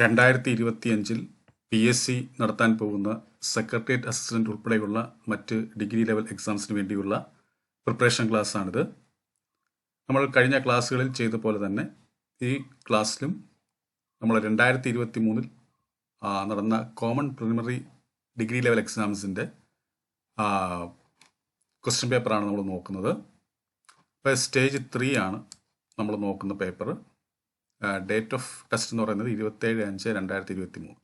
രണ്ടായിരത്തി ഇരുപത്തിയഞ്ചിൽ P S C നടത്താൻ പോകുന്ന സെക്രട്ടേറിയറ്റ് അസിസ്റ്റന്റ് ഉൾപ്പെടെയുള്ള മറ്റ് ഡിഗ്രി ലെവൽ എക്സാംസിന് വേണ്ടിയുള്ള പ്രിപ്പറേഷൻ ക്ലാസ്സാണിത്. നമ്മൾ കഴിഞ്ഞ ക്ലാസ്സുകളിൽ ചെയ്ത പോലെ തന്നെ ഈ ക്ലാസ്സിലും നമ്മൾ രണ്ടായിരത്തി ഇരുപത്തി മൂന്നിൽ നടന്ന കോമൺ പ്രിലിമിനറി ഡിഗ്രി ലെവൽ എക്സാംസിന്റെ ക്വസ്റ്റ്യൻ പേപ്പറാണ് നമ്മൾ നോക്കുന്നത്. ഇപ്പോൾ സ്റ്റേജ് ത്രീ ആണ് നമ്മൾ നോക്കുന്ന പേപ്പർ ഡേറ്റ് ഓഫ് ടെസ്റ്റ് എന്ന് പറയുന്നത് ഇരുപത്തേഴ് അഞ്ച് രണ്ടായിരത്തി ഇരുപത്തി മൂന്ന്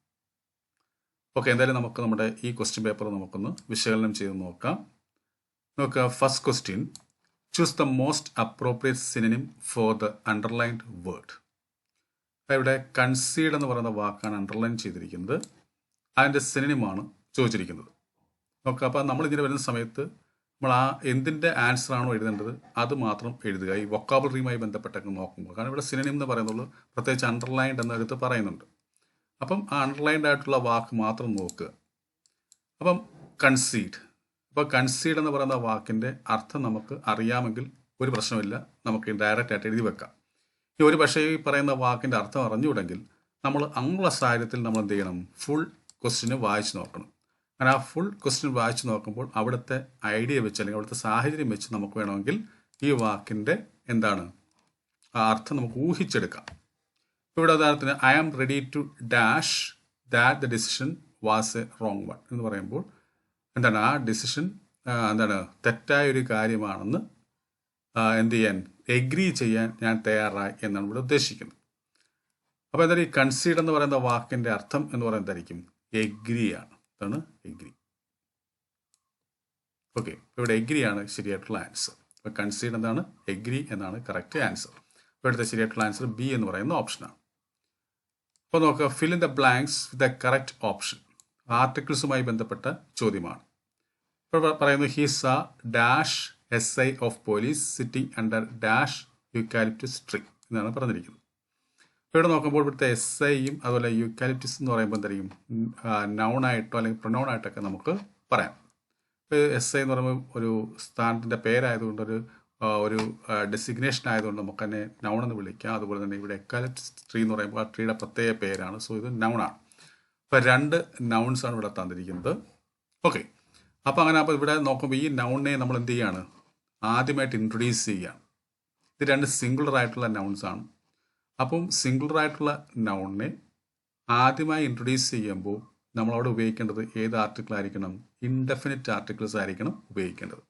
ഓക്കെ എന്തായാലും നമുക്ക് നമ്മുടെ ഈ ക്വസ്റ്റ്യൻ പേപ്പർ നമുക്കൊന്ന് വിശകലനം ചെയ്ത് നോക്കാം. നോക്കുക first question choose the most appropriate synonym for the underlined word ഇവിടെ കൺസീഡ് എന്ന് പറയുന്ന വാക്കാണ് അണ്ടർലൈൻ ചെയ്തിരിക്കുന്നത്. അതിന്റെ സിനിമാണ് ചോദിച്ചിരിക്കുന്നത്. നോക്കുക അപ്പോൾ നമ്മൾ ഇതിന് വരുന്ന സമയത്ത് നമ്മൾ ആ എന്തിന്റെ ആൻസർ ആണോ എഴുതേണ്ടത് അത് മാത്രം എഴുതുക. ഈ വൊക്കാബുലറിയുമായി ബന്ധപ്പെട്ടൊക്കെ നോക്കുമ്പോൾ. കാരണം ഇവിടെ സിനിമ എന്ന് പറയുന്നുള്ളൂ പ്രത്യേകിച്ച് അണ്ടർലൈൻഡ് എന്ന് എടുത്ത് പറയുന്നുണ്ട്. അപ്പം ആ അണ്ടർലൈൻഡ് ആയിട്ടുള്ള വാക്ക് മാത്രം നോക്കുക. അപ്പം കൺസീഡ് അപ്പോൾ കൺസീഡ് എന്ന് പറയുന്ന വാക്കിന്റെ അർത്ഥം നമുക്ക് അറിയാമെങ്കിൽ ഒരു പ്രശ്നമില്ല നമുക്ക് ഡയറക്റ്റ് ആയിട്ട് എഴുതി വെക്കാം. ഈ ഒരു പക്ഷേ ഈ പറയുന്ന വാക്കിന്റെ അർത്ഥം അറിഞ്ഞുകൂടെങ്കിൽ നമ്മൾ അങ്ങുള്ള സാഹചര്യത്തിൽ നമ്മൾ എന്ത് ചെയ്യണം? ഫുൾ ക്വസ്റ്റിന് വായിച്ച് നോക്കണം. അങ്ങനെ ആ ഫുൾ ക്വസ്റ്റ്യൻ വായിച്ച് നോക്കുമ്പോൾ അവിടുത്തെ ഐഡിയ വെച്ച് അല്ലെങ്കിൽ അവിടുത്തെ സാഹചര്യം വെച്ച് നമുക്ക് വേണമെങ്കിൽ ഈ വാക്കിന്റെ എന്താണ്? ആ അർത്ഥം നമുക്ക് ഊഹിച്ചെടുക്കാം. ഇവിടെ ഉദാഹരണത്തിന് I am ready to dash that the decision was a wrong one എന്ന് പറയുമ്പോൾ എന്താണ്? ആ ഡിസിഷൻ എന്താണ്? തെറ്റായ ഒരു കാര്യമാണെന്ന് എന്ത് ചെയ്യാൻ എഗ്രി ചെയ്യാൻ ഞാൻ തയ്യാറായി എന്നാണ് ഇവിടെ ഉദ്ദേശിക്കുന്നത്. അപ്പോൾ എന്തായാലും ഈ കൺസീഡ് എന്ന് പറയുന്ന വാക്കിന്റെ അർത്ഥം എന്ന് പറയുന്നത് എന്തായിരിക്കും? എഗ്രിയാണ് അതാണ് എഗ്രി ഓക്കെ ഇവിടെ എഗ്രി ആണ് ശരിയായിട്ടുള്ള ആൻസർ അപ്പോൾ കൺസീഡ് എന്താണ്? എഗ്രി എന്നാണ് കറക്റ്റ് ആൻസർ അപ്പോൾ ഇവിടുത്തെ ശരിയായിട്ടുള്ള ആൻസർ ബി എന്ന് പറയുന്ന ഓപ്ഷനാണ് അപ്പോൾ നോക്കുക fill in the blanks with the correct option ആർട്ടിക്കിൾസുമായി ബന്ധപ്പെട്ട ചോദ്യമാണ്. ഇപ്പോൾ പറയുന്നു he's a dash S I of police sitting under dash eucalyptus tree എന്നാണ് പറഞ്ഞിരിക്കുന്നത്. ഇവിടെ നോക്കുമ്പോൾ ഇവിടുത്തെ എസ് ഐയും അതുപോലെ യുക്കാലിപ്റ്റിസ് എന്ന് പറയുമ്പോൾ എന്തായിരിക്കും നൗണായിട്ടോ അല്ലെങ്കിൽ പ്രൊനൗൺ ആയിട്ടൊക്കെ നമുക്ക് പറയാം. എസ് ഐ എന്ന് പറയുമ്പോൾ ഒരു സ്ഥാനത്തിന്റെ പേരായതുകൊണ്ട് ഒരു ഒരു ഡെസിഗ്നേഷൻ ആയതുകൊണ്ട് നമുക്ക് തന്നെ നൗൺ എന്ന് വിളിക്കാം. അതുപോലെ തന്നെ ഇവിടെ എക്കാലിപ്റ്റിസ് ട്രീ എന്ന് പറയുമ്പോൾ ആ ട്രീയുടെ പ്രത്യേക പേരാണ്. സോ ഇത് നൗണാണ് അപ്പോൾ രണ്ട് നൗൺസ് ആണ് ഇവിടെ തന്നിരിക്കുന്നത്. ഓക്കെ അപ്പോൾ അങ്ങനെ അപ്പോൾ ഇവിടെ നോക്കുമ്പോൾ ഈ നൗണിനെ നമ്മൾ എന്ത് ചെയ്യുകയാണ് ആദ്യമായിട്ട് ഇൻട്രൊഡ്യൂസ് ചെയ്യുകയാണ് ഇത് രണ്ട് സിംഗുലർ ആയിട്ടുള്ള നൗൺസ് ആണ്. അപ്പം സിംഗുലർ ആയിട്ടുള്ള നൗണിനെ ആദ്യമായി ഇൻട്രൊഡ്യൂസ് ചെയ്യുമ്പോൾ നമ്മൾ അവിടെ ഉപയോഗിക്കേണ്ടത് ഏത് ആർട്ടിക്കിൾ ആയിരിക്കണം ഇൻഡെഫിനിറ്റ് ആർട്ടിക്കിൾസ് ആയിരിക്കണം ഉപയോഗിക്കേണ്ടത്.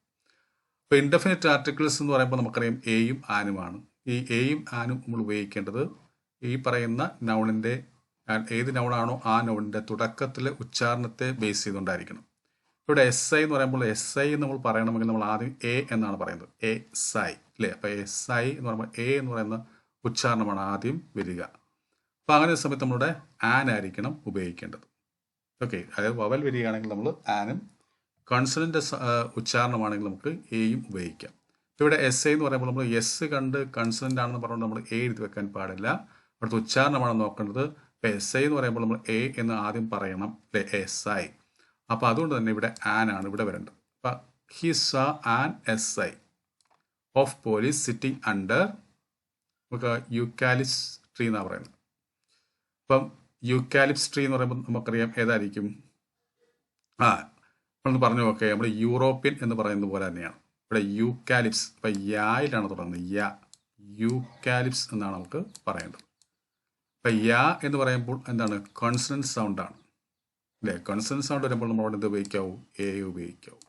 അപ്പോൾ ഇൻഡെഫിനിറ്റ് ആർട്ടിക്കിൾസ് എന്ന് പറയുമ്പോൾ നമുക്കറിയാം എയും ആനുമാണ് ഈ എയും ആനും നമ്മൾ ഉപയോഗിക്കേണ്ടത് ഈ പറയുന്ന നൗണിന്റെ ഏത് നൗണാണോ ആ നൗണിന്റെ തുടക്കത്തിലെ ഉച്ചാരണത്തെ ബേസ് ചെയ്തുകൊണ്ടായിരിക്കണം. ഇവിടെ എസ് ഐ എന്ന് പറയുമ്പോൾ എസ് ഐ എന്ന് നമ്മൾ പറയണമെങ്കിൽ നമ്മൾ ആദ്യം എ എന്നാണ് പറയുന്നത്. എ സൈ അല്ലേ അപ്പോൾ എസ് ഐ എന്ന് പറയുമ്പോൾ എ എന്ന് പറയുന്ന ഉച്ചാരണമാണ് ആദ്യം വരിക. അപ്പോൾ അങ്ങനെ ഒരു സമയത്ത് നമ്മളുടെ ആൻ ആയിരിക്കണം ഉപയോഗിക്കേണ്ടത്. ഓക്കെ അതായത് വവൽ വരികയാണെങ്കിൽ നമ്മൾ ആനും കൺസണന്റെ ഉച്ചാരണമാണെങ്കിൽ നമുക്ക് എയും ഉപയോഗിക്കാം. ഇവിടെ എസ് എന്ന് പറയുമ്പോൾ നമ്മൾ എസ് കണ്ട് കൺസണന്റ് ആണെന്ന് പറഞ്ഞുകൊണ്ട് നമ്മൾ എ എഴുതി വെക്കാൻ പാടില്ല. അവിടുത്തെ ഉച്ചാരണമാണ് നോക്കേണ്ടത്. ഇപ്പം എസ് ഐ എന്ന് പറയുമ്പോൾ നമ്മൾ എ എന്ന് ആദ്യം പറയണം. അല്ലെ? എസ് ഐ അപ്പോൾ അതുകൊണ്ട് തന്നെ ഇവിടെ ആൻ ആണ് ഇവിടെ വരേണ്ടത്. അപ്പം he saw an S I of police sitting under നമുക്ക് യുക്കാലിപ്സ് ട്രീ എന്നാണ് പറയുന്നത്. അപ്പം യുക്കാലിപ്സ് ട്രീ എന്ന് പറയുമ്പോൾ നമുക്കറിയാം ഏതായിരിക്കും? ആ നമ്മളൊന്ന് പറഞ്ഞു നോക്കേ നമ്മൾ യൂറോപ്യൻ എന്ന് പറയുന്നത് പോലെ തന്നെയാണ്. ഇവിടെ യൂക്കാലിപ്സ് ഇപ്പം യായിലാണ് തുടങ്ങുന്നത്. യ യൂക്കാലിപ്സ് എന്നാണ് നമുക്ക് പറയേണ്ടത്. അപ്പം യാ എന്ന് പറയുമ്പോൾ എന്താണ്? കോൺസണന്റ് സൗണ്ടാണ് അല്ലേ? കോൺസണന്റ് സൗണ്ട് വരുമ്പോൾ നമ്മൾ അവിടെ എന്ത് ഉപയോഗിക്കാവൂ? എ ഉപയോഗിക്കാവൂ.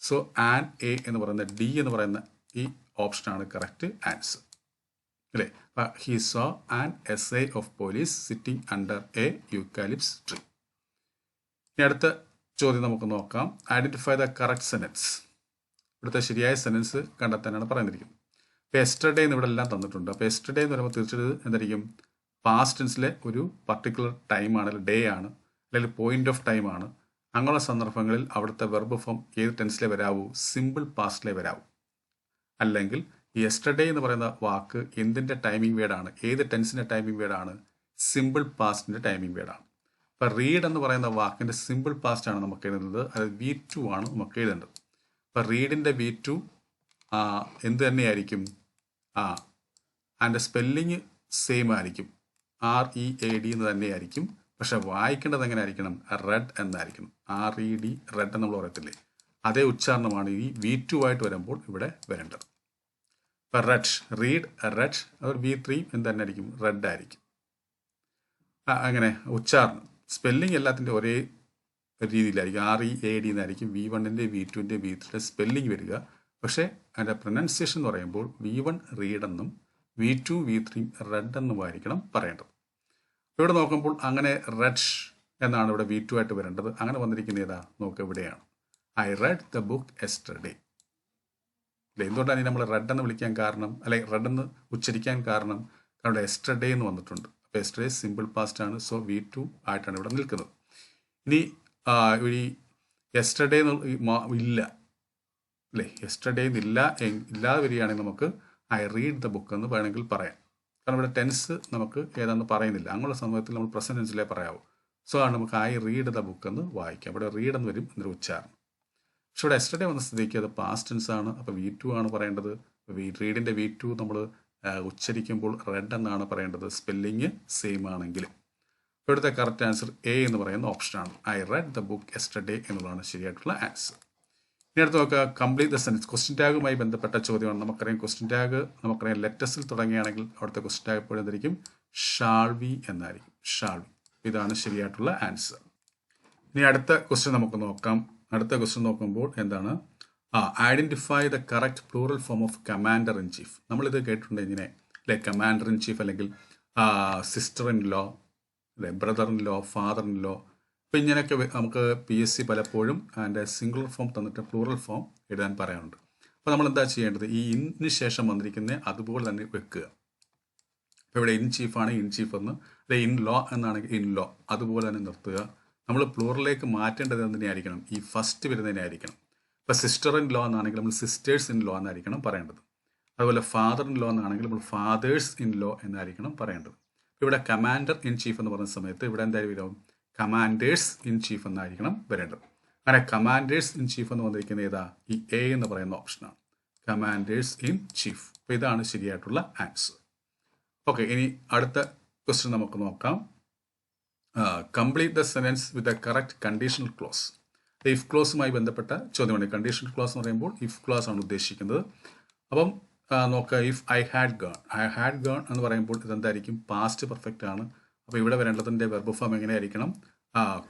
സോ ആൻ എ എന്ന് പറയുന്ന ഡി എന്ന് പറയുന്ന ഈ ഓപ്ഷനാണ് കറക്റ്റ് ആൻസർ അല്ലേ? He saw an S I of police sitting under a eucalyptus tree ഇനി അടുത്ത ചോദ്യം നമുക്ക് നോക്കാം. ഐഡന്റിഫൈ ദ കറക്റ്റ് സെന്റൻസ് ഇവിടുത്തെ ശരിയായ സെന്റൻസ് കണ്ടെത്താനാണ് പറയുന്നിരിക്കുന്നത് അപ്പോൾ എസ്റ്റർഡേ എന്ന് ഇവിടെ എല്ലാം തന്നിട്ടുണ്ട്. അപ്പോൾ എസ്റ്റർഡേ എന്ന് പറയുമ്പോൾ തീർച്ചയായിട്ടും എന്തായിരിക്കും? പാസ്റ്റ് ടെൻസിലെ ഒരു പർട്ടിക്കുലർ ടൈമാണ് അല്ലെങ്കിൽ ഡേ ആണ് അല്ലെങ്കിൽ പോയിന്റ് ഓഫ് ടൈം ആണ്. അങ്ങനെയുള്ള സന്ദർഭങ്ങളിൽ അവിടുത്തെ വെർബ് ഫോം ഏത് ടെൻസിലെ വരാവൂ? സിമ്പിൾ പാസ്റ്റിലേ വരാവൂ. അല്ലെങ്കിൽ യെസ്റ്റർഡേ എന്ന് പറയുന്ന വാക്ക് എന്തിന്റെ ടൈമിംഗ് വേർഡാണ് ഏത് ടെൻസിന്റെ ടൈമിംഗ് വേർഡാണ് സിമ്പിൾ പാസ്റ്റിന്റെ ടൈമിംഗ് വേർഡാണ് അപ്പോൾ റീഡ് എന്ന് പറയുന്ന വാക്കിന്റെ സിമ്പിൾ പാസ്റ്റ് ആണ് നമുക്ക് എഴുതുന്നത്. അത് വി ടു ആണ് നമുക്ക് എഴുതേണ്ടത്. അപ്പോൾ റീഡിന്റെ വി ടു എന്ത് തന്നെയായിരിക്കും? ആ അതിന്റെ സ്പെല്ലിങ് സെയിം ആയിരിക്കും. ആർ ഇ എ ഡി എന്ന് തന്നെയായിരിക്കും. പക്ഷെ വായിക്കേണ്ടത് എങ്ങനെ ആയിരിക്കണം റെഡ് എന്നായിരിക്കണം ആർ ഇ ഡി റെഡ് നമ്മൾ പറയത്തില്ലേ? അതേ ഉച്ചാരണമാണ് ഈ വി ടു ആയിട്ട് വരുമ്പോൾ ഇവിടെ വരേണ്ടത്. ഇപ്പം റെഡ് റീഡ് റെഡ് അത് ബി ത്രീ എന്ത് തന്നെ ആയിരിക്കും. റെഡ് ആയിരിക്കും. അങ്ങനെ ഉച്ചാരണം. സ്പെല്ലിംഗ് എല്ലാത്തിന്റെ ഒരേ രീതിയിലായിരിക്കും. ആർ ഇ എ ഡി എന്നായിരിക്കും. വി വണ്ണിന്റെ വി ടുവിന്റെ വി ത്രീയുടെ സ്പെല്ലിംഗ് വരിക. പക്ഷേ അതിന്റെ പ്രൊനൗൺസിയേഷൻ എന്ന് പറയുമ്പോൾ വി വൺ റീഡ് എന്നും V two V three red എന്നുമായിരിക്കണം പറയേണ്ടത്. ഇവിടെ നോക്കുമ്പോൾ അങ്ങനെ റെഡ് എന്നാണ് ഇവിടെ വി ടു ആയിട്ട് വരേണ്ടത്. അങ്ങനെ വന്നിരിക്കുന്ന ഏതാ? നോക്ക് ഇവിടെയാണ്. I read the book yesterday അല്ലേ എന്തുകൊണ്ടാണ് നമ്മൾ റെഡ് എന്ന് വിളിക്കാൻ കാരണം അല്ലെ റെഡ് എന്ന് ഉച്ചരിക്കാൻ കാരണം കാരണം എസ്റ്റർഡേ എന്ന് വന്നിട്ടുണ്ട്. അപ്പോൾ എസ്റ്റർഡേ സിമ്പിൾ പാസ്റ്റ് ആണ് സോ വി ടു ആയിട്ടാണ് ഇവിടെ നിൽക്കുന്നത്. ഇനി ഈ എസ്റ്റർഡേ ഇല്ല. അല്ലേ എസ്റ്റർഡേ എന്നില്ല ഇല്ലാതെ വരികയാണെങ്കിൽ നമുക്ക് ഐ റീഡ് ദ ബുക്ക് എന്ന് വേണമെങ്കിൽ പറയാം. കാരണം ഇവിടെ ടെൻസ് നമുക്ക് ഏതാണെന്ന് പറയുന്നില്ല. അങ്ങനെയുള്ള സമയത്തിൽ നമ്മൾ പ്രസന്റ് ടെൻസിലേ പറയാവൂ. സോ ആണ് നമുക്ക് ഐ റീഡ് ദ ബുക്ക് എന്ന് വായിക്കാം. ഇവിടെ റീഡ് എന്ന് വരും എന്നൊരു ഉച്ചാരണം. പക്ഷെ ഇവിടെ എസ്റ്റർഡേ വന്ന സ്ഥിതിക്ക് അത് പാസ്റ്റ് ടെൻസ് ആണ്. അപ്പോൾ വി ടു ആണ് പറയേണ്ടത്. വി റീഡിന്റെ വി ടു നമ്മൾ ഉച്ചരിക്കുമ്പോൾ റെഡ് എന്നാണ് പറയേണ്ടത്. സ്പെല്ലിങ് സെയിം ആണെങ്കിൽ. ഇവിടുത്തെ കറക്റ്റ് ആൻസർ എ എന്ന് പറയുന്ന ഓപ്ഷനാണ് I read the book yesterday എന്നുള്ളതാണ് ശരിയായിട്ടുള്ള ആൻസർ ഇനി അടുത്ത് നോക്കുക. കംപ്ലീറ്റ് ദ സെൻസ് ക്വസ്റ്റ്യൻ ടാഗുമായി ബന്ധപ്പെട്ട ചോദ്യമാണ്. നമുക്കറിയാം ക്വസ്റ്റ്യൻ ടാഗ് നമുക്കറിയാം ലെറ്റസിൽ തുടങ്ങുകയാണെങ്കിൽ അവിടുത്തെ ക്വസ്റ്റ്യൻ ടാഗ് എപ്പോഴും എന്തായിരിക്കും ഷാൾവി എന്നായിരിക്കും. ഷാൾവി ഇതാണ് ശരിയായിട്ടുള്ള ആൻസർ ഇനി അടുത്ത ക്വസ്റ്റ്യൻ നമുക്ക് നോക്കാം. അടുത്ത ക്വസ്റ്റ്യൻ നോക്കുമ്പോൾ എന്താണ്? ആ identify the correct plural form of commander in chief നമ്മളിത് കേട്ടിട്ടുണ്ട് ഇങ്ങനെ അല്ലെ? കമാൻഡർ ഇൻ ചീഫ് അല്ലെങ്കിൽ സിസ്റ്റർ ഇൻ ലോ അല്ലെ? Brother in law father in law അപ്പം ഇങ്ങനെയൊക്കെ നമുക്ക് പി എസ് സി പലപ്പോഴും അതിന്റെ സിംഗുലർ ഫോം തന്നിട്ട് പ്ലൂറൽ ഫോം എഴുതാൻ പറയാറുണ്ട്. അപ്പോൾ നമ്മൾ എന്താ ചെയ്യേണ്ടത്? ഈ ഇന്നിന് ശേഷം വന്നിരിക്കുന്ന അതുപോലെ തന്നെ വെക്കുക. അപ്പോൾ ഇവിടെ ഇൻ ചീഫാണ് ഇൻ ചീഫ് എന്ന്. അല്ലെ ഇൻ ലോ എന്നാണെങ്കിൽ ഇൻ ലോ അതുപോലെ തന്നെ നിർത്തുക. നമ്മൾ പ്ലൂറിലേക്ക് മാറ്റേണ്ടത് എന്തിനായിരിക്കണം ഈ ഫസ്റ്റ് വരുന്നതിനായിരിക്കണം ഇപ്പോൾ സിസ്റ്റർ ഇൻ ലോ എന്നാണെങ്കിൽ നമ്മൾ സിസ്റ്റേഴ്സ് ഇൻ ലോ എന്നായിരിക്കണം പറയേണ്ടത്. അതുപോലെ ഫാദർ ഇൻ ലോ എന്നാണെങ്കിൽ നമ്മൾ ഫാദേഴ്സ് ഇൻ ലോ എന്നായിരിക്കണം പറയേണ്ടത്. ഇവിടെ കമാൻഡർ ഇൻ ചീഫ് എന്ന് പറയുന്ന സമയത്ത് ഇവിടെ എന്തായാലും വരും? കമാൻഡേഴ്സ് ഇൻ ചീഫ് എന്നായിരിക്കണം വരേണ്ടത്. അങ്ങനെ കമാൻഡേഴ്സ് ഇൻ ചീഫ് എന്ന് വന്നിരിക്കുന്ന ഏതാ? ഈ എ എന്ന് പറയുന്ന ഓപ്ഷനാണ് കമാൻഡേഴ്സ് ഇൻ ചീഫ് അപ്പോൾ ഇതാണ് ശരിയായിട്ടുള്ള ആൻസർ ഓക്കെ ഇനി അടുത്ത ക്വസ്റ്റ്യൻ നമുക്ക് നോക്കാം. Complete the sentence with a correct conditional clause if ക്ലോസുമായി ബന്ധപ്പെട്ട ചോദ്യമാണ്. കണ്ടീഷണൽ ക്ലോസ് എന്ന് പറയുമ്പോൾ ഇഫ് ക്ലോസ് ആണ് ഉദ്ദേശിക്കുന്നത്. അപ്പം നോക്കുക if I had gone I had gone എന്ന് പറയുമ്പോൾ ഇതെന്തായിരിക്കും? പാസ്റ്റ് പെർഫെക്റ്റ് ആണ്. അപ്പോൾ ഇവിടെ വരേണ്ടതിന്റെ വെർബ് ഫോം എങ്ങനെയായിരിക്കണം?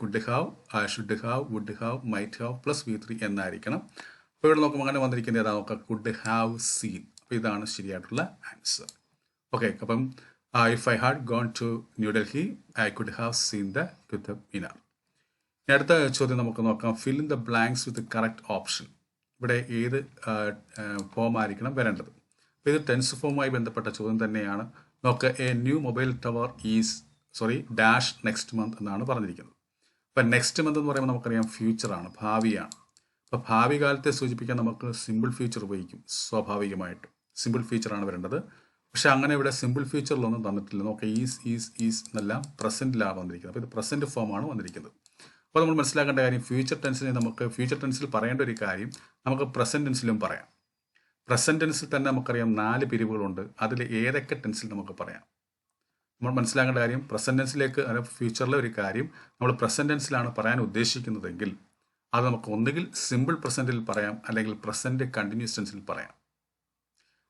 Could have should have would have might have plus V three എന്നായിരിക്കണം. അപ്പോൾ ഇവിടെ നോക്കുമ്പോൾ അങ്ങനെ വന്നിരിക്കുന്നത് ഏതാ? നോക്കുക കുഡ് ഹാവ് സീൻ അപ്പോൾ ഇതാണ് ശരിയായിട്ടുള്ള ആൻസർ ഓക്കെ അപ്പം if I had gone to New Delhi I could have seen the Qutub Minar ഇനി അടുത്ത ചോദ്യം നമുക്ക് നോക്കാം. Fill in the blanks with correct option ഇവിടെ ഏത് ഫോം ആയിരിക്കണം വരേണ്ടത്. അപ്പോൾ ഇത് ടെൻസ് ഫോമുമായി ബന്ധപ്പെട്ട ചോദ്യം തന്നെയാണ്. നോക്ക് a new mobile tower is sorry dash next month എന്നാണ് പറഞ്ഞിരിക്കുന്നത്. അപ്പം നെക്സ്റ്റ് മന്ത് എന്ന് പറയുമ്പോൾ നമുക്കറിയാം ഫ്യൂച്ചറാണ് ഭാവിയാണ്. അപ്പോൾ ഭാവി കാലത്തെ സൂചിപ്പിക്കാൻ നമുക്ക് സിമ്പിൾ ഫ്യൂച്ചർ ഉപയോഗിക്കും സ്വാഭാവികമായിട്ടും. സിമ്പിൾ ഫ്യൂച്ചറാണ് വരേണ്ടത്. പക്ഷെ അങ്ങനെ ഇവിടെ സിമ്പിൾ ഫ്യൂച്ചറിലൊന്നും തന്നിട്ടില്ല. നോക്കാം ഈസ് ഈസ് ഈസ് എന്നെല്ലാം പ്രസന്റിലാണ് വന്നിരിക്കുന്നത്. അപ്പോൾ ഇത് പ്രസന്റ് ഫോമാണ് വന്നിരിക്കുന്നത്. അപ്പോൾ നമ്മൾ മനസ്സിലാക്കേണ്ട കാര്യം ഫ്യൂച്ചർ ടെൻസിനെ നമുക്ക് ഫ്യൂച്ചർ ടെൻസിൽ പറയേണ്ട ഒരു കാര്യം നമുക്ക് പ്രസന്റ് ടെൻസിലും പറയാം. പ്രസന്റ് ടെൻസിൽ തന്നെ നമുക്കറിയാം നാല് പിരിവുകളുണ്ട്. അതിൽ ഏതൊക്കെ ടെൻസിൽ നമുക്ക് പറയാം. നമ്മൾ മനസ്സിലാക്കേണ്ട കാര്യം പ്രസന്റ് ടെൻസിലേക്ക് ഫ്യൂച്ചറിലെ ഒരു കാര്യം നമ്മൾ പ്രസന്റ് ടെൻസിലാണ് പറയാൻ ഉദ്ദേശിക്കുന്നതെങ്കിൽ അത് നമുക്ക് ഒന്നുകിൽ സിമ്പിൾ പ്രസന്റിൽ പറയാം അല്ലെങ്കിൽ പ്രസന്റ് കണ്ടിന്യൂസ് ടെൻസിൽ പറയാം.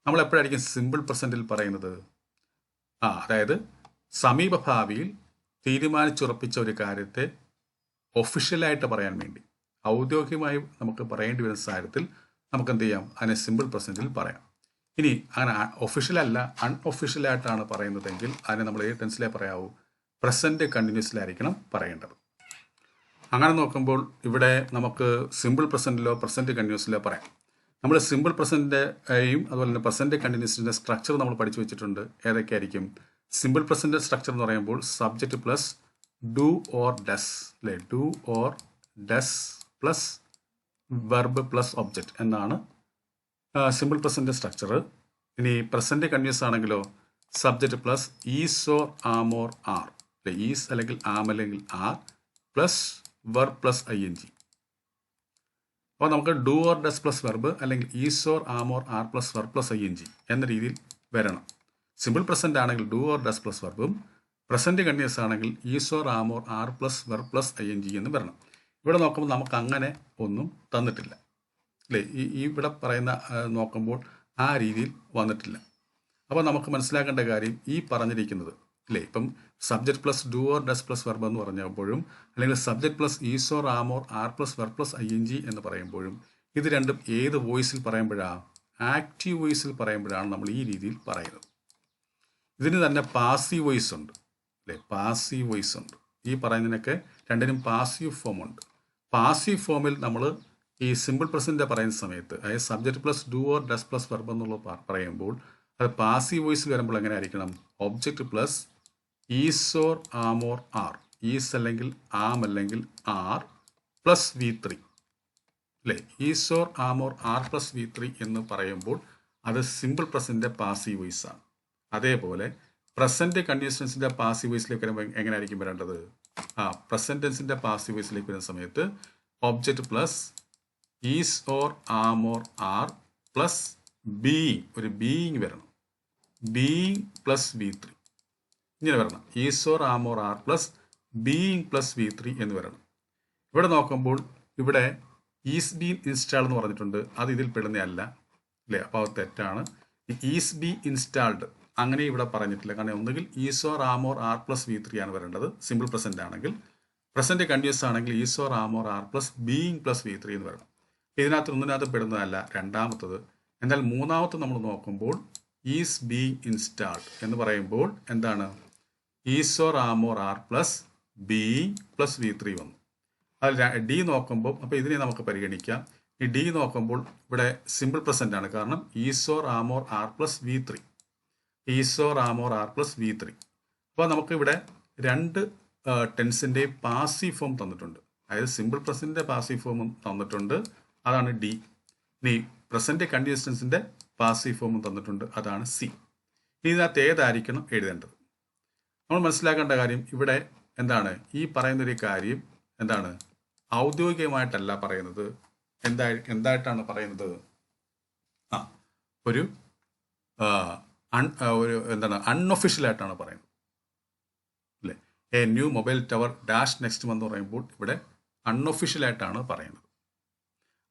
നമ്മൾ എപ്പോഴായിരിക്കും സിമ്പിൾ പ്രസന്റിൽ പറയുന്നത്? ആ അതായത് സമീപഭാവിയിൽ തീരുമാനിച്ചുറപ്പിച്ച ഒരു കാര്യത്തെ ഒഫീഷ്യലായിട്ട് പറയാൻ വേണ്ടി ഔദ്യോഗികമായി നമുക്ക് പറയേണ്ടി വരുന്ന സാഹചര്യത്തിൽ നമുക്ക് എന്ത് ചെയ്യാം? അതിനെ സിമ്പിൾ പ്രസന്റിൽ പറയാം. ഇനി അങ്ങനെ ഒഫീഷ്യലല്ല അൺഒഫീഷ്യലായിട്ടാണ് പറയുന്നതെങ്കിൽ അതിനെ നമ്മൾ ഏത് ടെൻസിലേ പറയാവൂ? പ്രസന്റ് കണ്ടിന്യൂസിലായിരിക്കണം പറയേണ്ടത്. അങ്ങനെ നോക്കുമ്പോൾ ഇവിടെ നമുക്ക് സിമ്പിൾ പ്രസന്റിലോ പ്രസന്റ് കണ്ടിന്യൂസിലോ പറയാം. നമ്മൾ സിമ്പിൾ പ്രസന്റിന്റെയും അതുപോലെ തന്നെ പ്രസന്റ് കണ്ടിന്യൂസിന്റെ സ്ട്രക്ചർ നമ്മൾ പഠിച്ചു വെച്ചിട്ടുണ്ട്. ഏതൊക്കെയായിരിക്കും? സിമ്പിൾ പ്രസന്റ് സ്ട്രക്ചർ എന്ന് പറയുമ്പോൾ subject plus do or does അല്ലേ do or does plus verb plus object എന്നാണ് സിമ്പിൾ പ്രസന്റ് സ്ട്രക്ചർ ഇനി പ്രസന്റ് കണ്ടിന്യൂസ് ആണെങ്കിലോ subject plus is or am or are അല്ലെ ഈസ് അല്ലെങ്കിൽ ആം അല്ലെങ്കിൽ are plus verb plus I N G അപ്പോൾ നമുക്ക് do or does plus verb അല്ലെങ്കിൽ is or am or are plus verb plus I N G എന്ന രീതിയിൽ വരണം. Simple present ആണെങ്കിൽ ഡു ഓർ ഡസ് പ്ലസ് വെർബും പ്രസന്റ് കണ്ടിന്യൂസ് ആണെങ്കിൽ is or am or are plus verb plus I N G എന്ന് വരണം. ഇവിടെ നോക്കുമ്പോൾ നമുക്ക് അങ്ങനെ ഒന്നും തന്നിട്ടില്ല. അല്ലേ? ഈ ഇവിടെ പറയുന്ന നോക്കുമ്പോൾ ആ രീതിയിൽ വന്നിട്ടില്ല. അപ്പോൾ നമുക്ക് മനസ്സിലാക്കേണ്ട കാര്യം ഈ പറഞ്ഞിരിക്കുന്നത് അല്ലേ? ഇപ്പം subject plus do or does plus verb എന്ന് പറഞ്ഞപ്പോഴും അല്ലെങ്കിൽ subject plus is or am or are plus verb plus I N G എന്ന് പറയുമ്പോഴും ഇത് രണ്ടും ഏത് വോയിസിൽ പറയുമ്പോഴാണ് ആക്റ്റീവ് വോയിസിൽ പറയുമ്പോഴാണ് നമ്മൾ ഈ രീതിയിൽ പറയുന്നത്. ഇതിന് തന്നെ പാസീവ് വോയിസ് ഉണ്ട്. അല്ലേ? പാസീവ് വോയിസ് ഉണ്ട്. ഈ പറയുന്നതിനൊക്കെ രണ്ടിനും പാസീവ് ഫോം ഉണ്ട്. പാസീവ് ഫോമിൽ നമ്മൾ ഈ സിമ്പിൾ പ്രസന്റ് പറയുന്ന സമയത്ത് അതായത് subject plus do or does plus verb എന്നുള്ളത് പറയുമ്പോൾ അത് പാസീവ് വോയിസിൽ വരുമ്പോൾ എങ്ങനെ ആയിരിക്കണം? Object plus is or am or are. Is അല്ലെങ്കിൽ ആം അല്ലെങ്കിൽ ആർ പ്ലസ് വി ത്രീ. അല്ലേ is or am or are plus V three എന്ന് പറയുമ്പോൾ അത് സിമ്പിൾ പ്രസന്റിന്റെ പാസീവ് വോയിസ് ആണ്. അതേപോലെ പ്രസന്റ് കണ്ടീഷൻസിന്റെ പാസീവ് വോയിസിലേക്ക് വരുമ്പോൾ എങ്ങനെയായിരിക്കും വരേണ്ടത്? ആ പ്രസന്റൻസിന്റെ പാസീവ് വോയിസിലേക്ക് വരുന്ന സമയത്ത് object plus is or am or are plus being ഒരു ബീയിങ് വരണം. ബീയിങ് പ്ലസ് വി ത്രീ ഇങ്ങനെ വരണം. Is or am or are plus being plus V three എന്ന് വരണം. ഇവിടെ നോക്കുമ്പോൾ ഇവിടെ ഈസ് ബീൻ ഇൻസ്റ്റാൾ എന്ന് പറഞ്ഞിട്ടുണ്ട്. അത് ഇതിൽ പെടുന്നതല്ല. അല്ലേ? അപ്പോൾ അത് തെറ്റാണ്. ഈസ് ബി ഇൻസ്റ്റാൾഡ് അങ്ങനെ ഇവിടെ പറഞ്ഞിട്ടില്ല. കാരണം ഒന്നുകിൽ is or am or are plus V three ആണ് വരേണ്ടത്. സിമ്പിൾ പ്രസന്റ് ആണെങ്കിൽ. പ്രസന്റ് കണ്ടിന്യൂസ് ആണെങ്കിൽ is or am or are plus being plus V three എന്ന് വരണം. ഇതിനകത്ത് ഒന്നിനകത്ത് പെടുന്നതല്ല. രണ്ടാമത്തത്. എന്നാൽ മൂന്നാമത്തെ നമ്മൾ നോക്കുമ്പോൾ ഈസ് ബീങ് ഇൻസ്റ്റാൾഡ് എന്ന് പറയുമ്പോൾ എന്താണ്? Is or am or are plus be plus V three വന്നു. അതിൽ ഡി നോക്കുമ്പോൾ അപ്പോൾ ഇതിനെ നമുക്ക് പരിഗണിക്കാം. ഈ ഡി നോക്കുമ്പോൾ ഇവിടെ സിമ്പിൾ പ്രസന്റ് ആണ്. കാരണം is or am or are plus V three. Is or am or are plus V three. അപ്പോൾ നമുക്ക് ഇവിടെ രണ്ട് ടെൻസിന്റെയും പാസീവ് ഫോം തന്നിട്ടുണ്ട്. അതായത് സിമ്പിൾ പ്രസന്റിന്റെ പാസീവ് ഫോമും തന്നിട്ടുണ്ട്. അതാണ് ഡി. ഇനി പ്രസന്റ് കണ്ടിന്യൂസ് ടെൻസിന്റെ പാസീവ് ഫോമും തന്നിട്ടുണ്ട്. അതാണ് സി. ഇനി ഇതിനകത്ത് ഏതായിരിക്കണം എഴുതേണ്ടത്? നമ്മൾ മനസ്സിലാക്കേണ്ട കാര്യം ഇവിടെ എന്താണ്? ഈ പറയുന്നൊരു കാര്യം എന്താണ്? ഔദ്യോഗികമായിട്ടല്ല പറയുന്നത്. എന്താ എന്തായിട്ടാണ് പറയുന്നത്? ആ ഒരു അൺ ഒരു എന്താണ് അൺഒഫീഷ്യലായിട്ടാണ് പറയുന്നത്. അല്ലേ? A new mobile tower dash next month പറയുമ്പോൾ ഇവിടെ അൺഒഫീഷ്യലായിട്ടാണ് പറയുന്നത്.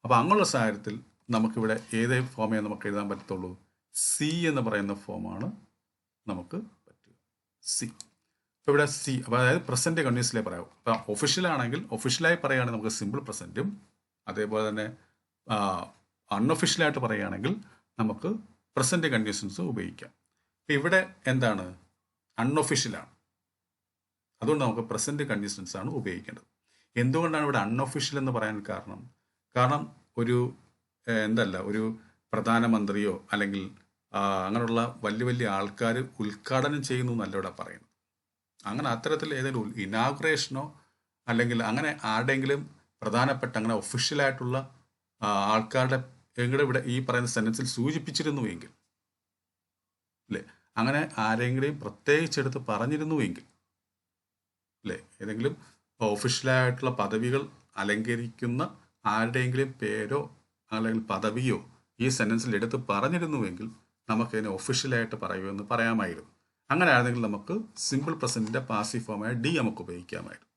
അപ്പോൾ അങ്ങനെയുള്ള സാഹചര്യത്തിൽ നമുക്കിവിടെ ഏത് ഫോമേ നമുക്ക് എഴുതാൻ പറ്റത്തുള്ളൂ? സി എന്ന് പറയുന്ന ഫോമാണ് നമുക്ക് സി. ഇപ്പോൾ ഇവിടെ സി അപ്പോൾ അതായത് പ്രസന്റ് കണ്ടിന്യൂസിലേ പറയാവൂ ഇപ്പം ഒഫീഷ്യലാണെങ്കിൽ ഒഫീഷ്യലായി പറയുകയാണെങ്കിൽ നമുക്ക് സിമ്പിൾ പ്രസന്റും അതേപോലെ തന്നെ അൺഒഫീഷ്യലായിട്ട് പറയുകയാണെങ്കിൽ നമുക്ക് പ്രസന്റ് കണ്ടീഷൻസ് ഉപയോഗിക്കാം. ഇപ്പം ഇവിടെ എന്താണ്? അൺഒഫീഷ്യലാണ് അതുകൊണ്ട് നമുക്ക് പ്രസന്റ് കണ്ടീഷൻസ് ആണ് ഉപയോഗിക്കേണ്ടത്. എന്തുകൊണ്ടാണ് ഇവിടെ അൺഒഫീഷ്യൽ എന്ന് പറയാൻ കാരണം? കാരണം ഒരു എന്തല്ല ഒരു പ്രധാനമന്ത്രിയോ അല്ലെങ്കിൽ അങ്ങനെയുള്ള വലിയ വലിയ ആൾക്കാർ ഉദ്ഘാടനം ചെയ്യുന്നു എന്നല്ല ഇവിടെ പറയുന്നത്. അങ്ങനെ അത്തരത്തിൽ ഏതെങ്കിലും ഇനാഗുറേഷനോ അല്ലെങ്കിൽ അങ്ങനെ ആരുടെയെങ്കിലും പ്രധാനപ്പെട്ട അങ്ങനെ ഒഫീഷ്യലായിട്ടുള്ള ആൾക്കാരുടെ എങ്ങടെ ഇവിടെ ഈ പറയുന്ന സെന്റൻസിൽ സൂചിപ്പിച്ചിരുന്നുവെങ്കിൽ അല്ലേ അങ്ങനെ ആരെങ്കിലും പ്രത്യേകിച്ചെടുത്ത് പറഞ്ഞിരുന്നുവെങ്കിൽ അല്ലേ ഏതെങ്കിലും ഒഫീഷ്യലായിട്ടുള്ള പദവികൾ അലങ്കരിക്കുന്ന ആരുടെയെങ്കിലും പേരോ അല്ലെങ്കിൽ പദവിയോ ഈ സെന്റൻസിൽ എടുത്ത് പറഞ്ഞിരുന്നുവെങ്കിൽ നമുക്കതിനെ ഒഫീഷ്യലായിട്ട് പറയൂ എന്ന് പറയാമായിരുന്നു. അങ്ങനെ ആയിരുന്നെങ്കിൽ നമുക്ക് സിമ്പിൾ പ്രസന്റിന്റെ പാസീവ് ഫോമായ ഡി നമുക്ക് ഉപയോഗിക്കാമായിരുന്നു.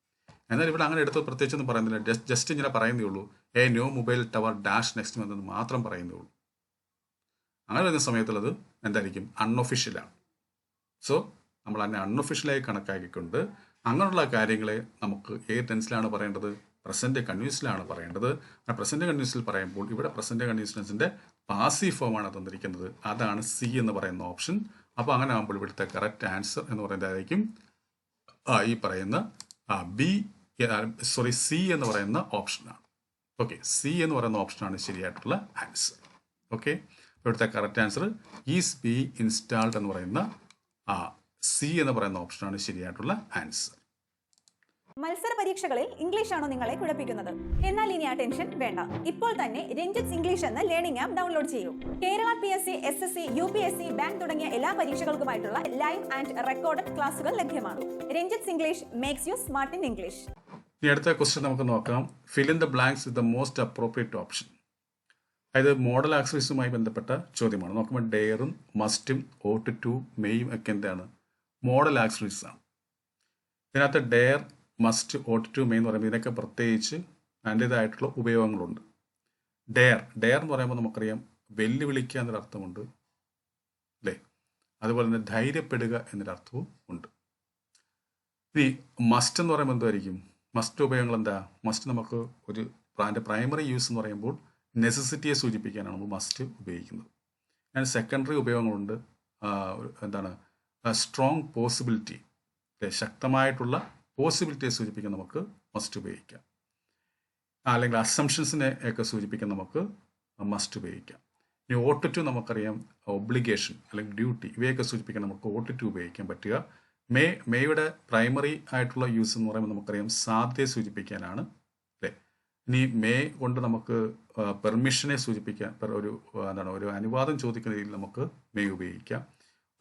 എന്നാൽ ഇവിടെ അങ്ങനെ എടുത്ത് പ്രത്യേകിച്ചൊന്നും പറയുന്നില്ല. ജസ്റ്റ് ജസ്റ്റ് ഇങ്ങനെ പറയുന്നേ ഉള്ളൂ. A new mobile tower dash next month എന്ന് മാത്രം പറയുന്നേ ഉള്ളൂ. അങ്ങനെ വരുന്ന സമയത്തുള്ളത് എന്തായിരിക്കും? അൺഒഫീഷ്യലാണ് സോ നമ്മൾ അതിനെ അൺഒഫീഷ്യലായി കണക്കാക്കിക്കൊണ്ട് അങ്ങനെയുള്ള കാര്യങ്ങളെ നമുക്ക് ഏത് ടെൻസിലാണ് പറയേണ്ടത്? പ്രസന്റ് കൺവ്യൂസിലാണ് പറയേണ്ടത്. ആ പ്രസന്റ് കൺവ്യൂസിൽ പറയുമ്പോൾ ഇവിടെ പ്രസന്റ് കൺവ്യൂഷൻസിന്റെ പാസീവ് ഫോമാണ് തന്നിരിക്കുന്നത്. അതാണ് സി എന്ന് പറയുന്ന ഓപ്ഷൻ അപ്പോൾ അങ്ങനെ ആകുമ്പോൾ ഇവിടുത്തെ കറക്റ്റ് ആൻസർ എന്ന് പറയുന്നതായിരിക്കും ഈ പറയുന്ന ബി സോറി സി എന്ന് പറയുന്ന ഓപ്ഷനാണ് ഓക്കെ സി എന്ന് പറയുന്ന ഓപ്ഷനാണ് ശരിയായിട്ടുള്ള ആൻസർ ഓക്കെ ഇവിടുത്തെ correct answer is B installed എന്ന് പറയുന്ന സി എന്ന് പറയുന്ന ഓപ്ഷനാണ് ശരിയായിട്ടുള്ള ആൻസർ മത്സര പരീക്ഷകളിൽ ഇംഗ്ലീഷ് ആണോ നിങ്ങളെ കുഴപ്പിക്കുന്നത്? എന്നാൽ ഇനി ആ ടെൻഷൻ വേണ്ട. ഇപ്പോൾ തന്നെ രഞ്ജിത്ത് ഇംഗ്ലീഷ് എന്ന ലേണിംഗ് ആപ്പ് ഡൗൺലോഡ് ചെയ്യൂ. Kerala P S C S S C U P S C bank തുടങ്ങിയ എല്ലാ പരീക്ഷകൾക്കുമായിട്ടുള്ള ലൈവ് ആൻഡ് റെക്കോർഡഡ് ക്ലാസുകൾ ലഭ്യമാണ് Ranjith English makes you smart in English ഇനി അടുത്ത ക്വസ്റ്റ്യൻ നമുക്ക് നോക്കാം. Fill in the blanks with the most appropriate option അതായത് മോഡൽ ആക്സറീസുമായി ബന്ധപ്പെട്ട ചോദ്യമാണ്. നോക്കുമ്പോൾ ഡെയറും മസ്റ്റും ഓട്ട് ടു മെയും ഒക്കെ എന്താണ്? മോഡൽ ആക്സറീസ് ആണ് ഇതിനകത്ത് dare must ought to may എന്ന് പറയുമ്പോൾ ഇതിനൊക്കെ പ്രത്യേകിച്ച് അതിന്റെതായിട്ടുള്ള ഉപയോഗങ്ങളുണ്ട്. ഡെയർ ഡെയർ എന്ന് പറയുമ്പോൾ നമുക്കറിയാം വെല്ലുവിളിക്കുക എന്നൊരു അർത്ഥമുണ്ട് അല്ലേ? അതുപോലെ തന്നെ ധൈര്യപ്പെടുക എന്നൊരു അർത്ഥവും ഉണ്ട്. ഇനി മസ്റ്റ് എന്ന് പറയുമ്പോൾ എന്തായിരിക്കും? മസ്റ്റ് ഉപയോഗങ്ങൾ എന്താ മസ്റ്റ് നമുക്ക് ഒരു അതിന്റെ പ്രൈമറി യൂസ് എന്ന് പറയുമ്പോൾ നെസസിറ്റിയെ സൂചിപ്പിക്കാനാണ് നമ്മൾ മസ്റ്റ് ഉപയോഗിക്കുന്നത്. അതിന് സെക്കൻഡറി ഉപയോഗങ്ങളുണ്ട്. എന്താണ്? സ്ട്രോങ് പോസിബിലിറ്റി ശക്തമായിട്ടുള്ള പോസിബിലിറ്റിയെ സൂചിപ്പിക്കാൻ നമുക്ക് മസ്റ്റ് ഉപയോഗിക്കാം. അല്ലെങ്കിൽ അസംഷൻസിനെ ഒക്കെ സൂചിപ്പിക്കാൻ നമുക്ക് മസ്റ്റ് ഉപയോഗിക്കാം. ഇനി ഓട്ട് ടു നമുക്കറിയാം ഒബ്ലിഗേഷൻ അല്ലെങ്കിൽ ഡ്യൂട്ടി ഇവയൊക്കെ സൂചിപ്പിക്കാൻ നമുക്ക് ഓട്ട് ടു ഉപയോഗിക്കാൻ പറ്റുക. മേ മേയുടെ പ്രൈമറി ആയിട്ടുള്ള യൂസ് എന്ന് പറയുമ്പോൾ നമുക്കറിയാം സാധ്യത സൂചിപ്പിക്കാനാണ് അല്ലേ? ഇനി മേ കൊണ്ട് നമുക്ക് പെർമിഷനെ സൂചിപ്പിക്കാൻ ഒരു എന്താണ് ഒരു അനുവാദം ചോദിക്കുന്ന രീതിയിൽ നമുക്ക് മേ ഉപയോഗിക്കാം.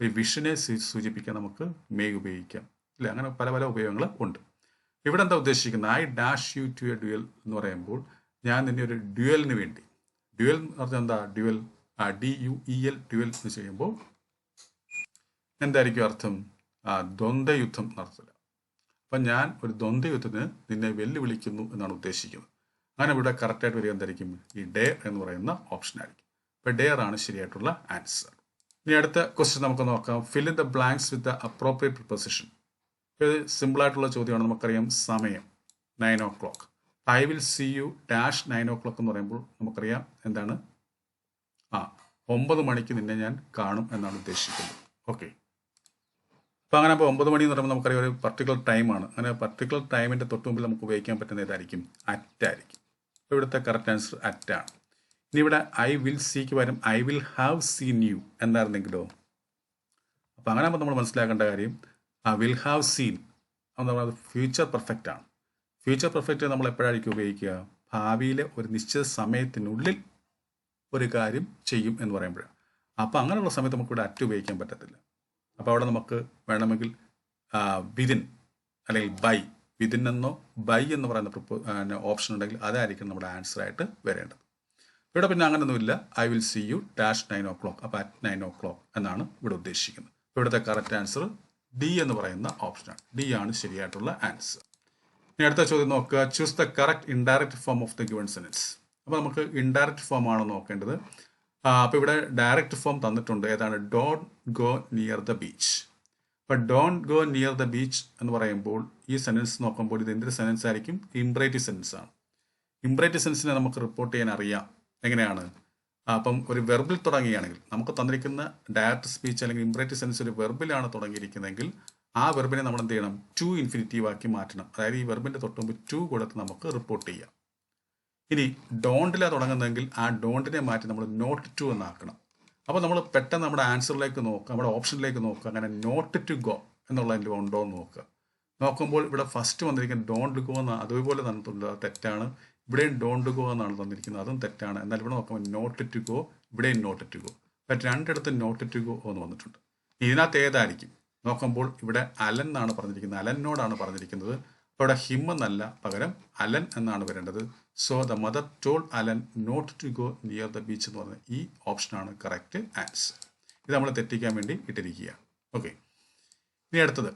ഒരു വിഷനെ സൂചിപ്പിക്കാൻ നമുക്ക് മേ ഉപയോഗിക്കാം. അല്ലേ അങ്ങനെ പല പല ഉപയോഗങ്ങൾ ഉണ്ട്. ഇവിടെ എന്താ ഉദ്ദേശിക്കുന്നത്? I dash you to a duel എന്ന് പറയുമ്പോൾ ഞാൻ നിന്നെ ഒരു ഡ്യുവലിന് വേണ്ടി ഡ്യുവൽ എന്ന് പറഞ്ഞാൽ എന്താ? Duel D U E L duel എന്ന് ചെയ്യുമ്പോൾ എന്തായിരിക്കും അർത്ഥം? ദ്വന്ദ്വയുദ്ധം നടത്തില്ല. അപ്പം ഞാൻ ഒരു ദ്വന്ദ്വയുദ്ധത്തിന് നിന്നെ വെല്ലുവിളിക്കുന്നു എന്നാണ് ഉദ്ദേശിക്കുന്നത്. അങ്ങനെ ഇവിടെ കറക്റ്റായിട്ട് വരിക എന്തായിരിക്കും? ഈ ഡെയർ എന്ന് പറയുന്ന ഓപ്ഷൻ ആയിരിക്കും. അപ്പം ഡെയർ ആണ് ശരിയായിട്ടുള്ള ആൻസർ ഇനി അടുത്ത ക്വസ്റ്റ്യൻ നമുക്ക് നോക്കാം. Fill in the blanks with the appropriate preposition ഇത് സിമ്പിൾ ആയിട്ടുള്ള ചോദ്യമാണ്. നമുക്കറിയാം സമയം nine o'clock I will see you dash nine o'clock എന്ന് പറയുമ്പോൾ നമുക്കറിയാം എന്താണ്? ആ ഒമ്പത് മണിക്ക് നിന്നെ ഞാൻ കാണും എന്നാണ് ഉദ്ദേശിക്കുന്നത്. ഓക്കെ അപ്പോൾ അങ്ങനെ അപ്പോൾ ഒമ്പത് മണി എന്ന് പറയുമ്പോൾ നമുക്കറിയാം ഒരു പർട്ടിക്കുലർ ടൈമാണ് അങ്ങനെ പർട്ടിക്കുലർ ടൈമിന്റെ തൊട്ട് മുമ്പിൽ നമുക്ക് ഉപയോഗിക്കാൻ പറ്റുന്ന ഏതായിരിക്കും? അറ്റായിരിക്കും അപ്പോൾ ഇവിടുത്തെ കറക്റ്റ് ആൻസർ ആണ്. ഇനി ഇവിടെ ഐ വിൽ സീക്ക് പകരം I will have seen you എന്നായിരുന്നെങ്കിലോ അപ്പോൾ അങ്ങനെ നമ്മൾ മനസ്സിലാക്കേണ്ട കാര്യം വിൽ ഹാവ് സീൻ എന്ന് പറയുന്നത് ഫ്യൂച്ചർ പെർഫെക്റ്റ് ആണ്. ഫ്യൂച്ചർ പെർഫെക്റ്റ് നമ്മൾ എപ്പോഴായിരിക്കും ഉപയോഗിക്കുക? ഭാവിയിലെ ഒരു നിശ്ചിത സമയത്തിനുള്ളിൽ ഒരു കാര്യം ചെയ്യും എന്ന് പറയുമ്പോഴാണ് അപ്പോൾ അങ്ങനെയുള്ള സമയത്ത് നമുക്ക് ഇവിടെ അറ്റ് ഉപയോഗിക്കാൻ പറ്റത്തില്ല. അപ്പോൾ അവിടെ നമുക്ക് വേണമെങ്കിൽ വിതിൻ അല്ലെങ്കിൽ ബൈ വിതിൻ എന്നോ ബൈ എന്ന് പറയുന്ന ഓപ്ഷൻ ഉണ്ടെങ്കിൽ അതായിരിക്കും നമ്മുടെ ആൻസർ ആയിട്ട് വരേണ്ടത്. ഇവിടെ പിന്നെ അങ്ങനെയൊന്നുമില്ല I will see you dash nine o'clock അപ്പോൾ അറ്റ് നയൻ ഓ ക്ലോക്ക് എന്നാണ് ഇവിടെ ഉദ്ദേശിക്കുന്നത്. ഇവിടുത്തെ കറക്റ്റ് ആൻസർ ഡി എന്ന് പറയുന്ന ഓപ്ഷനാണ്. ഡി ആണ് ശരിയായിട്ടുള്ള ആൻസർ. ഇനി അടുത്ത ചോദ്യം നോക്കുക. Choose the correct indirect form of the given sentence അപ്പോൾ നമുക്ക് ഇൻഡയറക്റ്റ് ഫോം ആണ് നോക്കേണ്ടത്? അപ്പോൾ ഇവിടെ ഡയറക്റ്റ് ഫോം തന്നിട്ടുണ്ട്. ഏതാണ്? Don't go near the beach അപ്പോൾ don't go near the beach എന്ന് പറയുമ്പോൾ ഈ സെന്റൻസ് നോക്കുമ്പോൾ ഇത് എന്തൊരു സെന്റൻസ് ആയിരിക്കും? ഇംബ്രേറ്റീവ് സെന്റൻസ് ആണ്. ഇംബ്രേറ്റീവ് സെൻസിനെ നമുക്ക് റിപ്പോർട്ട് ചെയ്യാൻ അറിയാം. എങ്ങനെയാണ്? അപ്പം ഒരു വെർബിൽ തുടങ്ങുകയാണെങ്കിൽ നമുക്ക് തന്നിരിക്കുന്ന ഡയറക്റ്റ് സ്പീച്ച് അല്ലെങ്കിൽ ഇംബ്രേറ്റീവ് സെൻസ് ഒരു വെർബിലാണ് തുടങ്ങിയിരിക്കുന്നതെങ്കിൽ ആ വെർബിനെ നമ്മൾ എന്ത് ചെയ്യണം? ടു ഇൻഫിനിറ്റീവ് ആക്കി മാറ്റണം. അതായത് ഈ വെർബിന്റെ തൊട്ട് മുമ്പ് ടു കൊടുത്ത് നമുക്ക് റിപ്പോർട്ട് ചെയ്യാം. ഇനി ഡോണ്ടിലാണ് തുടങ്ങുന്നതെങ്കിൽ ആ ഡോണ്ടിനെ മാറ്റി നമ്മൾ നോട്ട് ടു എന്നാക്കണം. അപ്പോൾ നമ്മൾ പെട്ടെന്ന് നമ്മുടെ ആൻസറിലേക്ക് നോക്കുക നമ്മുടെ ഓപ്ഷനിലേക്ക് നോക്കുക അങ്ങനെ നോട്ട് ടു ഗോ എന്നുള്ളതിന്റെ ഉണ്ടോ എന്ന് നോക്കുക. നോക്കുമ്പോൾ ഇവിടെ ഫസ്റ്റ് വന്നിരിക്കുന്ന ഡോണ്ട് ഗോ എന്ന് അതുപോലെ തന്നെ തെറ്റാണ്. ഇവിടെയും ഡോണ്ട് ഗോ എന്നാണ് തന്നിരിക്കുന്നത്. അതും തെറ്റാണ്. എന്നാൽ ഇവിടെ നോക്കുമ്പോൾ നോട്ട് ടു ഗോ ഇവിടെയും നോട്ട് ടു ഗോ അപ്പം രണ്ടിടത്തും നോട്ട് ടു ഗോ എന്ന് വന്നിട്ടുണ്ട്. ഇതിനകത്ത് ഏതായിരിക്കും? നോക്കുമ്പോൾ ഇവിടെ അലൻ എന്നാണ് പറഞ്ഞിരിക്കുന്നത്. അലനോടാണ് പറഞ്ഞിരിക്കുന്നത്. അപ്പോൾ ഇവിടെ ഹിം എന്നല്ല പകരം അലൻ എന്നാണ് വരേണ്ടത്. So the mother told Allen not to go near the beach എന്ന് പറഞ്ഞ ഈ ഓപ്ഷനാണ് കറക്റ്റ് ആൻസർ ഇത് നമ്മൾ തെറ്റിക്കാൻ വേണ്ടി ഇട്ടിരിക്കുക ഓക്കെ ഇനി അടുത്തത്.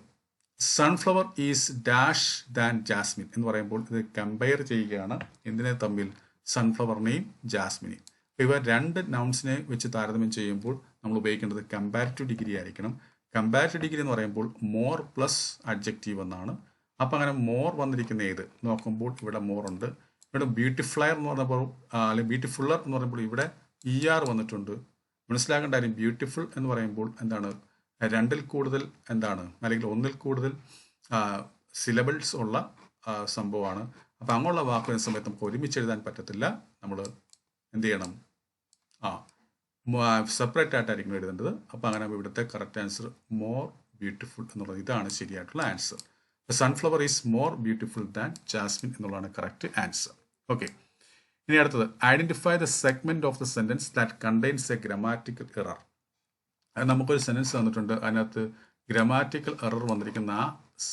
Sunflower is dash than jasmine എന്ന് പറയുമ്പോൾ ഇത് കമ്പയർ ചെയ്യുകയാണ്. എന്തിനെ തമ്മിൽ? സൺഫ്ലവറിനെയും ജാസ്മിനെയും അപ്പോൾ ഇവ രണ്ട് നൗൺസിനെ വെച്ച് താരതമ്യം ചെയ്യുമ്പോൾ നമ്മൾ ഉപയോഗിക്കേണ്ടത് കമ്പാരിറ്റീവ് ഡിഗ്രി ആയിരിക്കണം. കമ്പാരിറ്റീവ് ഡിഗ്രി എന്ന് പറയുമ്പോൾ മോർ പ്ലസ് അഡ്ജക്റ്റീവ് എന്നാണ്. അപ്പം അങ്ങനെ മോർ വന്നിരിക്കുന്ന ഏത്? നോക്കുമ്പോൾ ഇവിടെ മോർ ഉണ്ട്. ഇവിടെ ബ്യൂട്ടിഫ്ലയർ എന്ന് പറഞ്ഞപ്പോൾ അല്ലെങ്കിൽ ബ്യൂട്ടിഫുള്ളർ എന്ന് പറയുമ്പോൾ ഇവിടെ ഇ ആർ വന്നിട്ടുണ്ട്. മനസ്സിലാക്കേണ്ട കാര്യം ബ്യൂട്ടിഫുൾ എന്ന് പറയുമ്പോൾ എന്താണ്? രണ്ടിൽ കൂടുതൽ എന്താണ്? അല്ലെങ്കിൽ ഒന്നിൽ കൂടുതൽ സിലബിൾസ് ഉള്ള സംഭവമാണ്. അപ്പം അങ്ങനെയുള്ള വാക്കുകൾ സമയത്ത് നമുക്ക് ഒരുമിച്ച് എഴുതാൻ പറ്റത്തില്ല. നമ്മൾ എന്ത് ചെയ്യണം? ആ സെപ്പറേറ്റ് ആയിട്ടായിരിക്കും എഴുതേണ്ടത്. അപ്പം അങ്ങനെ ഇവിടുത്തെ കറക്റ്റ് ആൻസർ മോർ ബ്യൂട്ടിഫുൾ എന്നുള്ളത്. ഇതാണ് ശരിയായിട്ടുള്ള answer sunflower is more beautiful than jasmine എന്നുള്ളതാണ് കറക്റ്റ് ആൻസർ ഓക്കെ ഇനി അടുത്തത്. Identify the segment of the sentence that contains a grammatical error നമുക്കൊരു സെന്റൻസ് തന്നിട്ടുണ്ട്. അതിനകത്ത് ഗ്രാമാറ്റിക്കൽ എറർ വന്നിരിക്കുന്ന ആ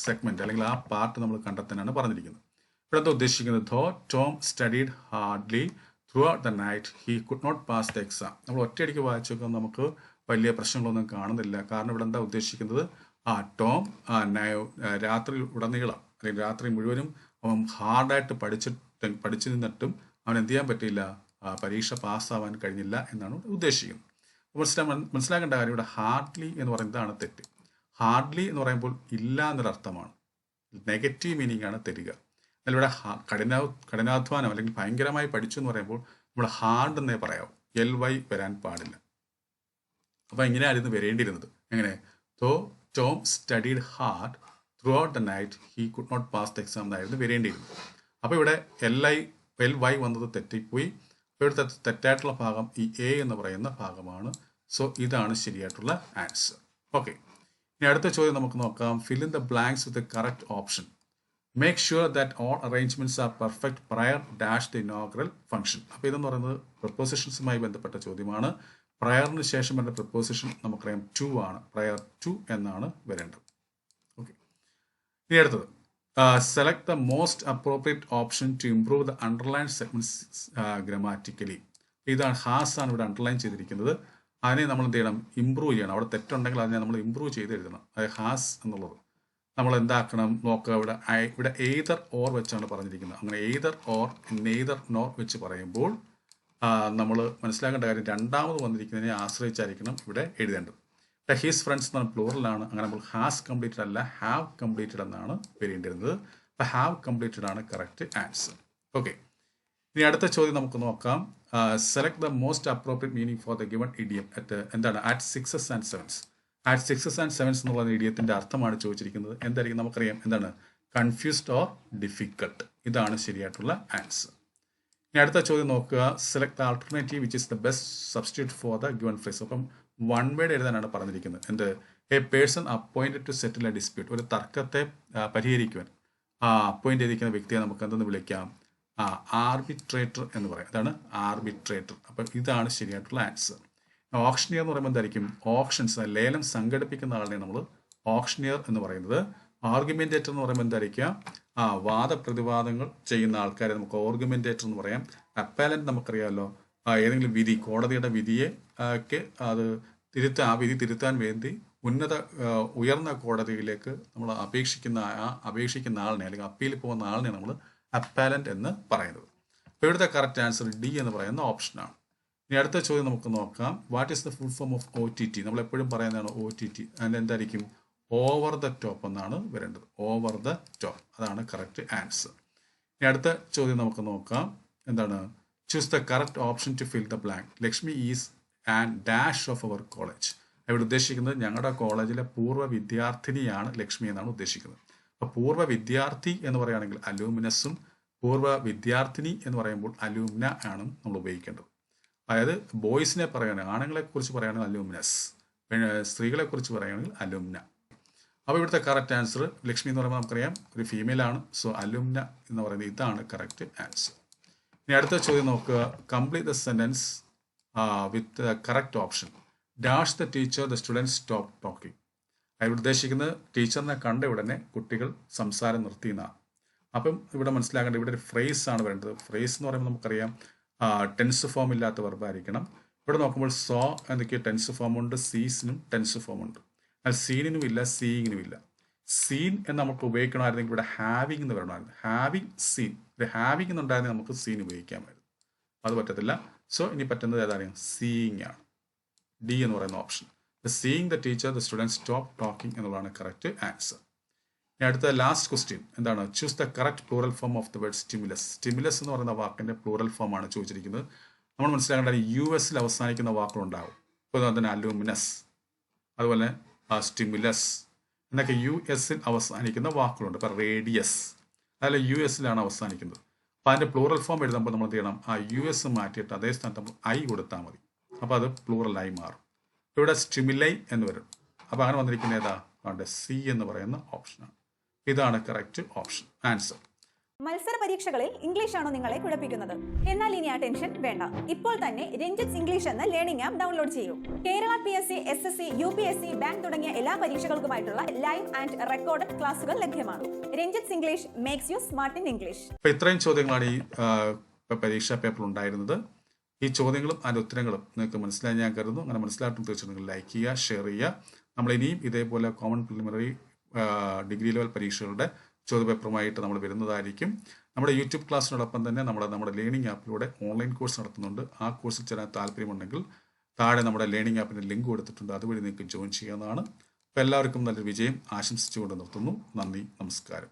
സെഗ്മെന്റ് അല്ലെങ്കിൽ ആ പാർട്ട് നമ്മൾ കണ്ടെത്താനാണ് പറഞ്ഞിരിക്കുന്നത്. ഇവിടെ എന്താ ഉദ്ദേശിക്കുന്നത്? Though Tom studied hardly throughout the night he could not pass the exam നമ്മൾ ഒറ്റയടിക്ക് വായിച്ചു നോക്കുമ്പോൾ നമുക്ക് വലിയ പ്രശ്നങ്ങളൊന്നും കാണുന്നില്ല. കാരണം ഇവിടെ എന്താ ഉദ്ദേശിക്കുന്നത്? ആ ടോം രാത്രി ഉടനീളം അല്ലെങ്കിൽ രാത്രി മുഴുവനും അവൻ ഹാർഡായിട്ട് പഠിച്ചിട്ട് പഠിച്ചു നിന്നിട്ടും അവൻ എന്ത് ചെയ്യാൻ പറ്റിയില്ല? പരീക്ഷ പാസ്സാവാൻ കഴിഞ്ഞില്ല എന്നാണ് ഉദ്ദേശിക്കുന്നത്. മനസ്സിലാ മനസ്സിലാക്കേണ്ട കാര്യം ഇവിടെ ഹാർഡ്ലി എന്ന് പറയുന്നതാണ് തെറ്റ്. ഹാർഡ്ലി എന്ന് പറയുമ്പോൾ ഇല്ല എന്നൊരു അർത്ഥമാണ് നെഗറ്റീവ് മീനിങ് ആണ് തരിക എന്നാൽ ഇവിടെ കഠിന കഠിനാ കഠിനാധ്വാനം അല്ലെങ്കിൽ ഭയങ്കരമായി പഠിച്ചു എന്ന് പറയുമ്പോൾ നമ്മൾ ഹാർഡ് എന്നേ പറയാവൂ. എൽ വൈ വരാൻ പാടില്ല. അപ്പോൾ ഇങ്ങനെയായിരുന്നു വരേണ്ടിയിരുന്നത്. എങ്ങനെ? Though Tom studied hard throughout the night he could not pass the exam എന്നായിരുന്നു വരേണ്ടിയിരുന്നത്. അപ്പോൾ ഇവിടെ എൽ ഐ എൽ വൈ വന്നത് തെറ്റിപ്പോയി. ഇവിടുത്തെ തെറ്റായിട്ടുള്ള ഭാഗം ഈ എ എന്ന് പറയുന്ന ഭാഗമാണ് സോ ഇതാണ് ശരിയായിട്ടുള്ള ആൻസർ ഓക്കെ ഇനി അടുത്ത ചോദ്യം നമുക്ക് നോക്കാം. Fill in the blanks with correct option make sure that all arrangements are perfect prior dash the inaugural function അപ്പോൾ ഇതെന്ന് പറയുന്നത് പ്രപ്പോസിഷൻസുമായി ബന്ധപ്പെട്ട ചോദ്യമാണ്. പ്രയറിന് ശേഷം വരുന്ന പ്രപ്പോസിഷൻ നമുക്കറിയാം ടു ആണ്. പ്രയർ ടു എന്നാണ് വരേണ്ടത്. ഓക്കെ ഇനി അടുത്തത്. Select the most appropriate option to improve the underline segments grammatically ഇതാണ് ഹാസ് ആണ് ഇവിടെ അണ്ടർലൈൻ ചെയ്തിരിക്കുന്നത്. അതിനെ നമ്മൾ എന്ത് ചെയ്യണം? ഇമ്പ്രൂവ് ചെയ്യണം. അവിടെ തെറ്റുണ്ടെങ്കിൽ അതിനെ നമ്മൾ ഇമ്പ്രൂവ് ചെയ്ത് എഴുതണം. അതായത് ഹാസ് എന്നുള്ളത്. നമ്മൾ എന്താക്കണം? നോക്കുക. ഇവിടെ ഇവിടെ എയ്തർ ഓർ വെച്ചാണ് പറഞ്ഞിരിക്കുന്നത്. അങ്ങനെ എയ്തർ ഓർ നെയ്തർ നോർ വെച്ച് പറയുമ്പോൾ നമ്മൾ മനസ്സിലാക്കേണ്ട കാര്യം രണ്ടാമത് വന്നിരിക്കുന്നതിനെ ആശ്രയിച്ചായിരിക്കണം ഇവിടെ എഴുതേണ്ടത്. ഇവിടെ ഹിസ് ഫ്രണ്ട്സ് എന്ന് പറഞ്ഞാൽ പ്ലൂറലാണ് അങ്ങനെ നമ്മൾ ഹാസ് കംപ്ലീറ്റഡ് അല്ല ഹാവ് കംപ്ലീറ്റഡ് എന്നാണ് വരേണ്ടിരുന്നത് അപ്പോൾ ഹാവ് കംപ്ലീറ്റഡ് ആണ് കറക്റ്റ് ആൻസർ ഓക്കെ ഇനി അടുത്ത ചോദ്യം നമുക്ക് നോക്കാം. Select the most appropriate meaning for the given idiom at എന്താണ് at sixes and sevens at sixes and sevens എന്നുള്ള ഇഡിയത്തിന്റെ അർത്ഥമാണ് ചോദിച്ചിരിക്കുന്നത്. എന്തായിരിക്കും നമുക്കറിയാം? എന്താണ്? കൺഫ്യൂസ്ഡ് ഓർ ഡിഫിക്കൾട്ട് ഇതാണ് ശരിയായിട്ടുള്ള ആൻസർ ഇനി അടുത്ത ചോദ്യം നോക്കുക. Select the alternative which is the best substitute for the given phrase അപ്പം വൺ വേഡ് എഴുതാനാണ് പറഞ്ഞിരിക്കുന്നത്. എന്ത്? A person appointed to settle a dispute ഒരു തർക്കത്തെ ആ, പരിഹരിക്കുവാൻ അപ്പോയിന്റ് ചെയ്തിരിക്കുന്ന വ്യക്തിയെ നമുക്ക് എന്തെന്ന് വിളിക്കാം? ആ ആർബിട്രേറ്റർ എന്ന് പറയും. അതാണ് ആർബിട്രേറ്റർ അപ്പം ഇതാണ് ശരിയായിട്ടുള്ള ആൻസർ ഓപ്ഷനിയർ എന്ന് പറയുമ്പോൾ എന്തായിരിക്കും? ഓപ്ഷൻസ് ലേലം സംഘടിപ്പിക്കുന്ന ആളിനെ നമ്മൾ ഓപ്ഷനിയർ എന്ന് പറയുന്നത്. ആർഗ്യുമെന്റേറ്റർ എന്ന് പറയുമ്പോൾ എന്തായിരിക്കാം ആ വാദപ്രതിവാദങ്ങൾ ചെയ്യുന്ന ആൾക്കാരെ നമുക്ക് ഓർഗ്യുമെന്റേറ്റർ എന്ന് പറയാം. അപ്പാലന്റ് നമുക്കറിയാമല്ലോ ഏതെങ്കിലും വിധി കോടതിയുടെ വിധിയെ ഒക്കെ അത് തിരുത്താൻ ആ വിധി തിരുത്താൻ വേണ്ടി ഉന്നത ഉയർന്ന കോടതിയിലേക്ക് നമ്മൾ അപേക്ഷിക്കുന്ന ആ അപേക്ഷിക്കുന്ന ആളിനെ അല്ലെങ്കിൽ അപ്പീൽ പോകുന്ന ആളിനെ നമ്മൾ അപ്പാലന്റ് എന്ന് പറയുന്നത്. അപ്പോൾ ഇവിടുത്തെ കറക്റ്റ് ആൻസർ ഡി എന്ന് പറയുന്ന ഓപ്ഷനാണ് ഇനി അടുത്ത ചോദ്യം നമുക്ക് നോക്കാം. What is the full form of O T T നമ്മൾ എപ്പോഴും പറയുന്നതാണ് ഒ ടി ടി അതിന്റെ എന്തായിരിക്കും? ഓവർ ദ ടോപ്പ് എന്നാണ് വരേണ്ടത്. ഓവർ ദ ടോപ്പ് അതാണ് കറക്റ്റ് ആൻസർ ഇനി അടുത്ത ചോദ്യം നമുക്ക് നോക്കാം. എന്താണ്? Choose the correct option to fill the blank Lakshmi is and dash of our college ഇവിടെ ഉദ്ദേശിക്കുന്നത് ഞങ്ങളുടെ കോളേജിലെ പൂർവ വിദ്യാർത്ഥിനിയാണ് ലക്ഷ്മി എന്നാണ് ഉദ്ദേശിക്കുന്നത്. പൂർവ വിദ്യാർത്ഥി എന്ന് പറയുകയാണെങ്കിൽ അലൂമിനസും പൂർവ വിദ്യാർത്ഥിനി എന്ന് പറയുമ്പോൾ അലൂമിന ആണ് നമ്മൾ ഉപയോഗിക്കേണ്ടത്. അതായത് ബോയ്സിനെ പറയുകയാണെങ്കിൽ ആണുങ്ങളെ കുറിച്ച് പറയുകയാണെങ്കിൽ അലൂമിനസ് സ്ത്രീകളെ കുറിച്ച് പറയുകയാണെങ്കിൽ അലുമിന. അപ്പോൾ ഇവിടുത്തെ കറക്റ്റ് ആൻസർ ലക്ഷ്മി എന്ന് പറയുമ്പോൾ നമുക്കറിയാം ഒരു ഫീമെയിൽ ആണ്. സോ അലുമിന എന്ന് പറയുന്നത് ഇതാണ് കറക്റ്റ് ആൻസർ ഇനി അടുത്ത ചോദ്യം നോക്കുക. Complete the sentence with correct option dash the teacher the students stop talking ഇവിടെ ഉദ്ദേശിക്കുന്നത് ടീച്ചറിനെ കണ്ട ഉടനെ കുട്ടികൾ സംസാരം നിർത്തിയെന്നാണ് അപ്പം ഇവിടെ മനസ്സിലാക്കേണ്ടത് ഇവിടെ ഒരു ഫ്രേസ് ആണ് വേണ്ടത് ഫ്രേസ് എന്ന് പറയുമ്പോൾ നമുക്കറിയാം ടെൻസ് ഫോം ഇല്ലാത്ത വെർബായിരിക്കണം ഇവിടെ നോക്കുമ്പോൾ സോ എന്നൊക്കെ ടെൻസ് ഫോം ഉണ്ട് സീസിനും ടെൻസ് ഫോം ഉണ്ട്. എന്നാൽ സീനിനും ഇല്ല സീയിങ്ങിനും ഇല്ല. സീൻ എന്ന് നമുക്ക് ഉപയോഗിക്കണമായിരുന്നെങ്കിൽ ഇവിടെ ഹാവിങ് എന്ന് പറയണമായിരുന്നു ഹാവിങ് സീൻ ഒരു ഹാവിങ് എന്നുണ്ടായിരുന്നെങ്കിൽ നമുക്ക് സീൻ ഉപയോഗിക്കാമായിരുന്നു. അത് പറ്റത്തില്ല. സോ ഇനി പറ്റുന്നത് ഏതാണ്? സീയിങ് ആണ്. ഡി എന്ന് പറയുന്ന option seeing the teacher the student stop talking എന്നുള്ളതാണ് കറക്റ്റ് ആൻസർ ഇനി അടുത്ത ലാസ്റ്റ് ക്വസ്റ്റ്യൻ എന്താണ്? Choose the correct plural form of the word stimulus stimulus എന്ന് പറയുന്ന വാക്കിന്റെ പ്ലൂറൽ ഫോം ആണ് ചോദിച്ചിരിക്കുന്നത്. നമ്മൾ മനസ്സിലാക്കേണ്ട യു എസിൽ അവസാനിക്കുന്ന വാക്കുകളുണ്ടാവും ഇപ്പോൾ തന്നെ അലൂമിനസ് അതുപോലെ സ്റ്റിമുലസ് എന്നൊക്കെ യു എസിൽ അവസാനിക്കുന്ന വാക്കുകളുണ്ട്. ഇപ്പം റേഡിയസ് അതല്ല യു എസിലാണ് അവസാനിക്കുന്നത്. അപ്പോൾ അതിന്റെ പ്ലൂറൽ ഫോം എഴുതുമ്പോൾ നമ്മൾ എന്ത് ചെയ്യണം? ആ യു എസ് മാറ്റിയിട്ട് അതേ സ്ഥാനത്ത് ഐ കൊടുത്താൽ മതി. അപ്പോൾ അത് പ്ലൂറലായി മാറും. ഇവിടെ സ്റ്റിമുലൈ എന്ന് വരും. അപ്പോൾ അങ്ങനെ വന്നിരിക്കുന്ന ഏതാ? അതുകൊണ്ട് സി എന്ന് പറയുന്ന ഓപ്ഷനാണ് ഇതാണ് കറക്റ്റ് ഓപ്ഷൻ ആൻസർ. മത്സര പരീക്ഷകളിൽ ഇംഗ്ലീഷ് ആണോ നിങ്ങളെ കുഴപ്പിക്കുന്നത്? എന്നാൽ ഇനി ആ ടെൻഷൻ വേണ്ട. ഇപ്പോൾ തന്നെ രഞ്ജിത്ത് ഇംഗ്ലീഷ് എന്ന ലേണിംഗ് ആപ്പ് ഡൗൺലോഡ് ചെയ്യൂ. Kerala P S C S S C U P S C bank തുടങ്ങിയ എല്ലാ പരീക്ഷകൾക്കുമായിട്ടുള്ള ലൈവ് ആൻഡ് റെക്കോർഡഡ് ക്ലാസുകൾ ലഭ്യമാണ് Ranjith English makes you smart in English ഇത്രയും ചോദ്യങ്ങളാണ് ഈ പരീക്ഷാ പേപ്പർ ഉണ്ടായിരുന്നത്. ഈ ചോദ്യങ്ങളും അതിന്റെ ഉത്തരങ്ങളും നിങ്ങൾക്ക് മനസ്സിലായി ഞാൻ കരുതുന്നു. അങ്ങനെ മനസ്സിലായിട്ടും തീർച്ചയായിട്ടും ലൈക്ക് ചെയ്യുക ഷെയർ ചെയ്യുക. നമ്മൾ ഇനിയും ഇതേപോലെ കോമൺ പ്രിലിമിനറി ഡിഗ്രി ലെവൽ പരീക്ഷകളുടെ ചോദ്യപേപ്പറുമായിട്ട് നമ്മൾ വരുന്നതായിരിക്കും. നമ്മുടെ യൂട്യൂബ് ക്ലാസ്സിനോടൊപ്പം തന്നെ നമ്മുടെ നമ്മുടെ ലേണിംഗ് ആപ്പിലൂടെ ഓൺലൈൻ കോഴ്സ് നടത്തുന്നുണ്ട്. ആ കോഴ്സിൽ ചേരാൻ താല്പര്യമുണ്ടെങ്കിൽ താഴെ നമ്മുടെ ലേണിംഗ് ആപ്പിന്റെ ലിങ്ക് കൊടുത്തിട്ടുണ്ട്. അതുവഴി നിങ്ങൾക്ക് ജോയിൻ ചെയ്യാവുന്നതാണ്. അപ്പോൾ എല്ലാവർക്കും നല്ലൊരു വിജയം ആശംസിച്ചുകൊണ്ട് നിർത്തുന്നു. നന്ദി നമസ്കാരം.